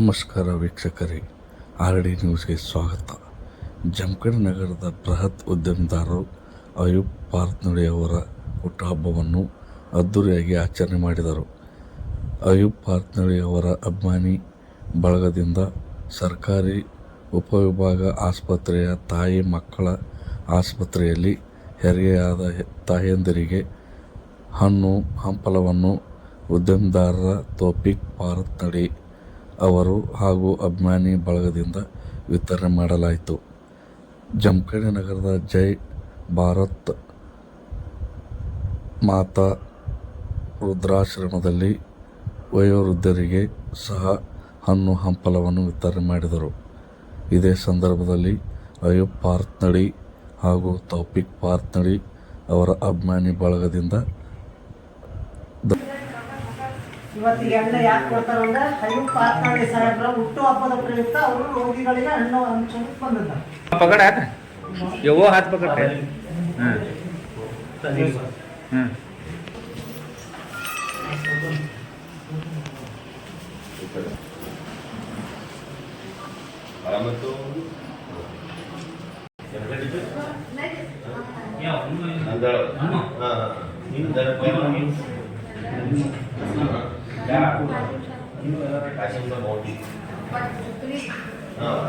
ನಮಸ್ಕಾರ ವೀಕ್ಷಕರೇ R D ನ್ಯೂಸ್ಗೆ ಸ್ವಾಗತ. ಜಮಖಂಡ್ ನಗರದ ಬೃಹತ್ ಉದ್ಯಮದಾರರು ಅಯೂಬ್ ಪಾರ್ತ್ನಡಿ ಅವರ ಹುಟ್ಟುಹಬ್ಬವನ್ನು ಅದ್ದೂರಿಯಾಗಿ ಆಚರಣೆ ಮಾಡಿದರು. ಅಯೂಬ್ ಪಾರ್ತ್ನಡಿ ಅವರ ಅಭಿಮಾನಿ ಬಳಗದಿಂದ ಸರ್ಕಾರಿ ಉಪವಿಭಾಗ ಆಸ್ಪತ್ರೆಯ ತಾಯಿ ಮಕ್ಕಳ ಆಸ್ಪತ್ರೆಯಲ್ಲಿ ಹೆರಿಗೆಯಾದ ತಾಯಂದಿರಿಗೆ ಹಣ್ಣು, ಹಂಪಲವನ್ನು ಉದ್ಯಮದಾರರ ತೋಪಿಕ್ ಪಾರತ್ನಡಿ ಅವರು ಹಾಗೂ ಅಭಿಮಾನಿ ಬಳಗದಿಂದ ವಿತರಣೆ ಮಾಡಲಾಯಿತು. ಜಮಖಂಡಿ ನಗರದ ಜೈ ಭಾರತ್ ಮಾತಾ ವೃದ್ಧಾಶ್ರಮದಲ್ಲಿ ವಯೋವೃದ್ಧರಿಗೆ ಸಹ ಹಣ್ಣು ಹಂಪಲವನ್ನು ವಿತರಣೆ ಮಾಡಿದರು. ಇದೇ ಸಂದರ್ಭದಲ್ಲಿ ಅಯ್ಯೂಬ್ ಪಾರ್ತ್ನಡಿ ಹಾಗೂ ತೌಪಿಕ್ ಪಾರ್ತ್ನಡಿ ಅವರ ಅಭಿಮಾನಿ ಬಳಗದಿಂದ ಇವತ್ತಿಗೆ ಎಣ್ಣೆ ಯಾಕೆ ಕೊಡ್ತಾರೆ ಅಂದ್ರೆ ಅಯ್ಯೋ ಪಾತ್ನಾಡಿ ಸಾಹೇಬ್ರ ಹುಟ್ಟು ಹಬ್ಬದ ಪ್ರಯುಕ್ತ ಅವರು ರೋಗಿಗಳಿಗೆ ಹಣ್ಣು ಹಂಚಕ್ಕೆ ಬಂದಿದ್ದಾರೆ. ಪಗಡ ಯವ್ವ ಹಾತ್ ಪಗಡ ಹಾಂ.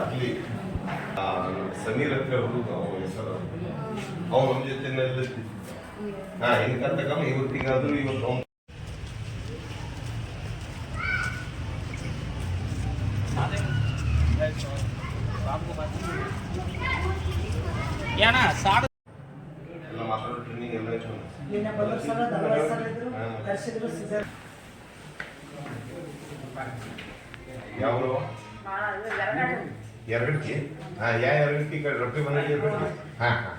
ಅಲ್ಲಿ ಸಮೀರ್ ಹತ್ರ ಹುಡುಗ ಅವನ ಹೆಸರು ಅವ್ನು ನಮ್ಮ ಜೊತೆ ಹಾ ಇದಕ್ಕಂತ ಕಮ್ಮಿ ಇವತ್ತಿಗಾದ್ರೂ ಇವತ್ತು ಎಲ್ಲ ಮಕ್ಕಳು ಟ್ರೈನಿಂಗ್ ಎಲ್ಲ ಯಾವ್ರು ಎರಡು ಹಾಂ ಯಾವ ಎರಡು ರೊಟ್ಟಿ ಮನೆಗೆ ಎರಡು ಹಾಂ ಹಾಂ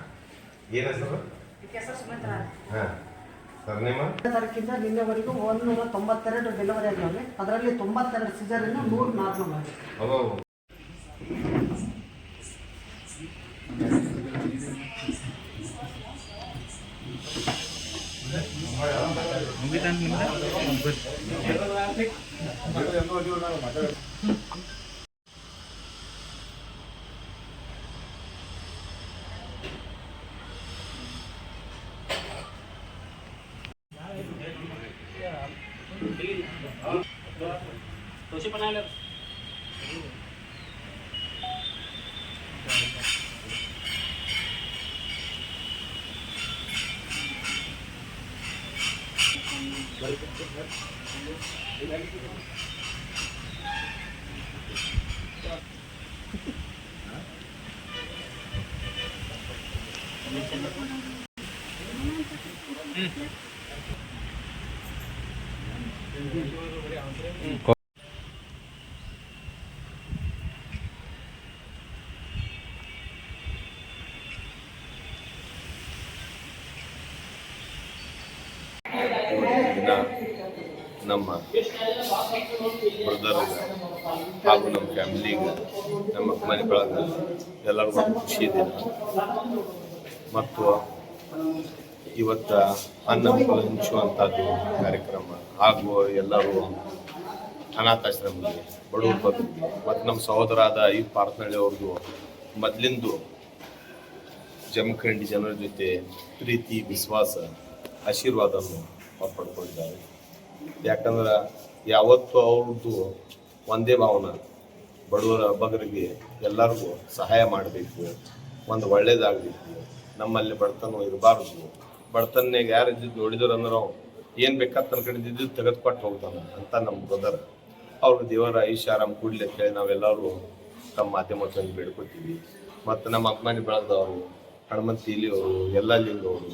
ಏನು ಹೆಸರು ಸರ್ನೇಮ? ತಾರೀಕಿಂದ ನಿನ್ನೆವರೆಗೂ ಒಂದೂರ ತೊಂಬತ್ತೆರಡು ಡೆಲಿವರಿ ಆಗಿವೆ ಅದರಲ್ಲಿ ತೊಂಬತ್ತೆರಡು ಸಿಜರಿನ ನೂರು ನಾರ್ಮಲ್ ಆಗಿದೆ ಅವ Tuh siapa nalar? Hmm. Hmm. ನಮ್ಮ ಬ್ರದರ್ಗೆ ಹಾಗೂ ನಮ್ಮ ಫ್ಯಾಮಿಲಿಗೆ ನಮ್ಮ ಮನೆ ಬಳಗ ಎಲ್ಲರಿಗೂ ಖುಷಿ ಇದೆ. ಮತ್ತು ಇವತ್ತು ಅನ್ನ ಹಂಚುವಂಥದ್ದು ಕಾರ್ಯಕ್ರಮ, ಹಾಗೂ ಎಲ್ಲರೂ ಅನಾಥಾಶ್ರಮಕ್ಕೆ ಬಡವ್ರ ಬಂದು, ಮತ್ತು ನಮ್ಮ ಸಹೋದರಾದ ಈ ಪಾರ್ಥನಳ್ಳಿ ಅವ್ರದ್ದು ಮೊದಲಿಂದು ಜಮಖಂಡಿ ಜನರ ಜೊತೆ ಪ್ರೀತಿ, ವಿಶ್ವಾಸ, ಆಶೀರ್ವಾದವನ್ನು ಪಡ್ಕೊಂಡಿದ್ದಾರೆ. ಯಾಕಂದ್ರೆ ಯಾವತ್ತೂ ಅವ್ರದ್ದು ಒಂದೇ ಭಾವನೆ, ಬಡವರ, ಬಗರಿಗೆ ಎಲ್ಲರಿಗೂ ಸಹಾಯ ಮಾಡಬೇಕು, ಒಂದು ಒಳ್ಳೇದಾಗಬೇಕು. ನಮ್ಮಲ್ಲಿ ಬಡತನ ಇರಬಾರ್ದು. ಬಡತನ್ಯಾಗ ಯಾರು ಇದ್ದಿದ್ದು ನೋಡಿದ್ರು ಅಂದ್ರೆ ಅವ್ರು ಏನು ಬೇಕಾದ ತನ್ನ ಕಡೆ ಇದ್ದಿದ್ದು ತೆಗೆದುಕೊಟ್ಟು ಹೋಗ್ತಾನೆ ಅಂತ ನಮ್ಮ ಬ್ರದರ್ ಅವ್ರಿಗೆ ದೇವರ ಐಷಾರಾಮ್ ಕೂಡಲಿ ಅಂತ ಹೇಳಿ ನಾವೆಲ್ಲರೂ ತಮ್ಮ ಮಾಧ್ಯಮದಲ್ಲಿ ಬೇಡ್ಕೊತೀವಿ. ಮತ್ತು ನಮ್ಮ ಅಭಿಮಾನಿ ಬೆಳೆದವರು, ಹನುಮಂತ ಅವರು ಎಲ್ಲ ಲಿಂಗವರು,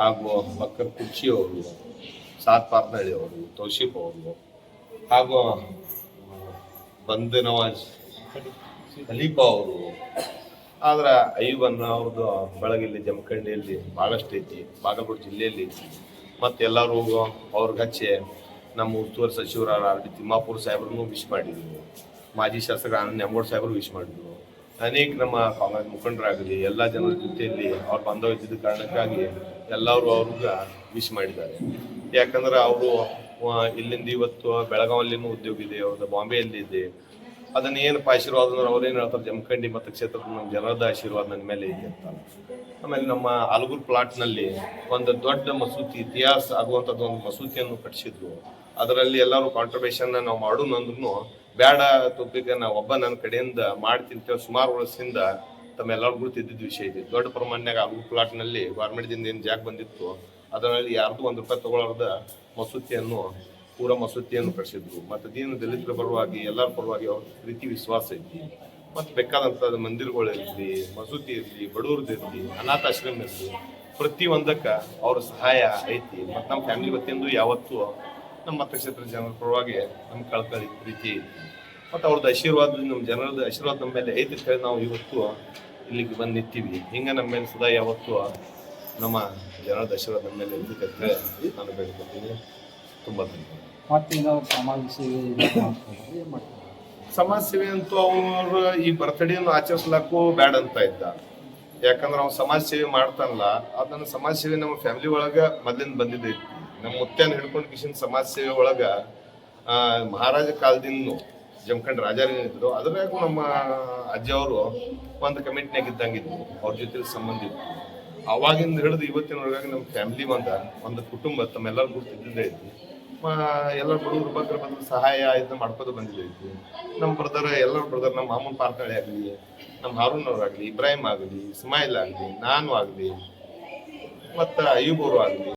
ಹಾಗೂ ಮಕ್ಕಳ ಕುರ್ಚಿ ಅವರು ಸಾತ್ ಪಾರ್ನಳ್ಳಿ ಅವರು ತೌಶಿಫ್ ಅವರು, ಹಾಗೂ ಬಂದನವಾಜ್ ನವಾಜ್ ಅವರು. ಆದ್ರೆ ಐವನ್ ಅವ್ರದ್ದು ಬೆಳಗಿಲ್ಲಿ ಜಮಖಂಡಿಯಲ್ಲಿ ಭಾಳಷ್ಟು ಐತಿ ಬಾಗಲಕೋಟೆ ಜಿಲ್ಲೆಯಲ್ಲಿ ಮತ್ತೆ ಎಲ್ಲರೂ ಅವ್ರಿಗೆ ಗಚ್ಚೆ ನಮ್ಮ ಉಸ್ತುವಾರಿ ಸಚಿವರಾದ ಆರ್ ಡಿ ತಿಮ್ಮಾಪುರ ಸಾಹೇಬ್ರನ್ನು ವಿಶ್ ಮಾಡಿದ್ರು ಮಾಜಿ ಶಾಸಕ ಆನಂದ್ ನೆಂಬೋಡ್ ಸಾಹೇಬ್ರು ವಿಶ್ ಮಾಡಿದ್ರು ಅನೇಕ ನಮ್ಮ ಕಾಂಗ್ರೆಸ್ ಮುಖಂಡರಾಗಲಿ, ಎಲ್ಲ ಜನರ ಜೊತೆಯಲ್ಲಿ ಅವ್ರು ಇದ್ದಿದ್ದ ಕಾರಣಕ್ಕಾಗಿ ಎಲ್ಲರೂ ಅವ್ರಿಗೆ ವಿಶ್ ಮಾಡಿದ್ದಾರೆ. ಯಾಕಂದ್ರೆ ಅವರು ಇಲ್ಲಿಂದ ಇವತ್ತು ಬೆಳಗಾವಲ್ಲಿನೂ ಉದ್ಯೋಗ ಇದೆ, ಅವ್ರದ್ದು ಬಾಂಬೆಯಲ್ಲಿ ಇದೆ. ಅದನ್ನ ಏನಪ್ಪ ಆಶೀರ್ವಾದ ಅಂದ್ರೆ ಅವ್ರೇನು ಹೇಳ್ತಾರೆ, ಜಮಖಂಡಿ ಮತ್ತು ಕ್ಷೇತ್ರದ ನಮ್ಮ ಜನರದ ಆಶೀರ್ವಾದ ನನ್ನ ಮೇಲೆ ಇದೆ ಅಂತ. ಆಮೇಲೆ ನಮ್ಮ ಆಲಗೂರು ಪ್ಲಾಟ್ನಲ್ಲಿ ಒಂದು ದೊಡ್ಡ ಮಸೂತಿ, ಇತಿಹಾಸ ಆಗುವಂಥದ್ದು ಒಂದು ಮಸೂತಿಯನ್ನು ಕಟ್ಟಿಸಿದ್ರು ಅದರಲ್ಲಿ ಎಲ್ಲರೂ ಕಾಂಟ್ರಿಬ್ಯೂಷನ್ ನಾವು ಮಾಡೋಣ ಅಂದ್ರೂ ಬೇಡ ತುಪ್ಪಿಗೆ ನಾವು ಒಬ್ಬ ನನ್ನ ಕಡೆಯಿಂದ ಮಾಡ್ತೀನಿ ಅಂತೇಳಿ ಸುಮಾರು ವರ್ಷದಿಂದ ತಮ್ಮೆಲ್ಲರಿಗೂ ತಿದ್ದಿದ್ದ ವಿಷಯ ಇದೆ. ದೊಡ್ಡ ಪ್ರಮಾಣದಾಗ ಅಲಗುರ್ ಪ್ಲಾಟ್ನಲ್ಲಿ ಗೌರ್ಮೆಂಟ್ದಿಂದ ಏನು ಜಾಗ ಬಂದಿತ್ತು ಅದರಲ್ಲಿ ಯಾರ್ದು ಒಂದು ರೂಪಾಯಿ ತಗೊಳ್ಳಾರ್ದ ಮಸೂತಿಯನ್ನು ಪೂರ ಮಸೂತಿಯನ್ನು ಕಟ್ಟಿಸಿದ್ರು ಮತ್ತು ದೀನ ದಲಿತರ ಪರವಾಗಿ, ಎಲ್ಲರ ಪರವಾಗಿ ಅವ್ರ ಪ್ರೀತಿ, ವಿಶ್ವಾಸ ಐತಿ. ಮತ್ತು ಬೇಕಾದಂಥ ಮಂದಿರಗಳಲ್ಲಿ ಮಸೂತಿ ಇರಲಿ ಬಡವ್ರದ್ದು ಅನಾಥಾಶ್ರಮ ಇರಲಿ ಪ್ರತಿ ಒಂದಕ್ಕೆ ಅವ್ರ ಸಹಾಯ ಐತಿ. ಮತ್ತು ನಮ್ಮ ಫ್ಯಾಮಿಲಿ ವತಿಯಿಂದ ಯಾವತ್ತೂ ನಮ್ಮ ಮತಕ್ಷೇತ್ರ ಜನರ ಪರವಾಗಿ ನಮ್ಮ ಕಳ್ಕಳಿ ಪ್ರೀತಿ ಐತಿ. ಮತ್ತು ಅವ್ರದ್ದು ಆಶೀರ್ವಾದ ನಮ್ಮ ಜನರದ ಆಶೀರ್ವಾದ ನಮ್ಮ ಮೇಲೆ ಐತಿ ಅಂತ ಹೇಳಿ ನಾವು ಇವತ್ತು ಇಲ್ಲಿಗೆ ಬಂದು ನಿಂತೀವಿ. ಹಿಂಗೆ ನಮ್ಮ ಮೇಲೆ ಸದಾ ಯಾವತ್ತೂ ನಮ್ಮ ಜನರ ದಶರಥ ನಮ್ಮ ಮೇಲೆ ಹೇಳಿ ನಾನು ಬೇಡ್ಕೊತೀನಿ ತುಂಬ ಧನ್ಯವಾದ. ಸಮಾಜ ಸೇವೆ ಸಮಾಜ ಸೇವೆ ಅಂತೂ ಅವರು ಈ ಬರ್ತಡೇನ ಆಚರಿಸ್ಲಾಕು ಬ್ಯಾಡ ಅಂತ ಇದ್ದ. ಯಾಕಂದ್ರೆ ಅವ್ನು ಸಮಾಜ ಸೇವೆ ಮಾಡ್ತಾನಲ್ಲ ಅದನ್ನ ಸಮಾಜ ಸೇವೆ ನಮ್ಮ ಫ್ಯಾಮಿಲಿ ಒಳಗ ಮೊದ್ಲಿಂದ ಬಂದಿದ್ದೈತಿ ನಮ್ಮ ಮುತ್ಯಾನ ಹಿಡ್ಕೊಂಡು ಕಿಶನ್ ಸಮಾಜ ಸೇವೆ ಒಳಗ ಮಹಾರಾಜ ಕಾಲದಿಂದ ಜಮಖಂಡ್ ರಾಜಾರಿದ್ರು ಅದ್ರಾಗೂ ನಮ್ಮ ಅಜ್ಜಿಯವರು ಅವರು ಒಂದು ಕಮಿಟಿನಾಗ ಇದ್ದಂಗಿದ್ರು ಅವ್ರ ಜೊತೆ ಸಂಬಂಧ ಇತ್ತು. ಅವಾಗಿಂದ ಹಿಡಿದು ಇವತ್ತಿನವರೆಗಾಗಿ ನಮ್ಮ ಫ್ಯಾಮಿಲಿ ಒಂದ ಒಂದು ಕುಟುಂಬ ತಮ್ಮೆಲ್ಲರೂ ಗುರ್ತಿದ್ದೇ ಐತಿ ಎಲ್ಲ ಬಡವರು ಬಂದ್ರೆ ಬಂದು ಸಹಾಯ ಇದನ್ನ ಮಾಡ್ಕೋದು ಬಂದಿದ್ದೈತಿ ನಮ್ಮ ಬ್ರದರ್ ಎಲ್ಲರ ಬ್ರದರ್ ನಮ್ಮ ಮಾಮೂನ್ ಪಾರ್ತಾಳೆ ಆಗಲಿ, ನಮ್ಮ ಹಾರೂನ್ ಆಗಲಿ, ಇಬ್ರಾಹಿಂ ಆಗಲಿ, ಇಸ್ಮಾಯಿಲ್ ಆಗಲಿ, ನಾನು ಆಗಲಿ, ಮತ್ತು ಅಯ್ಯೂಬ್ ಆಗಲಿ.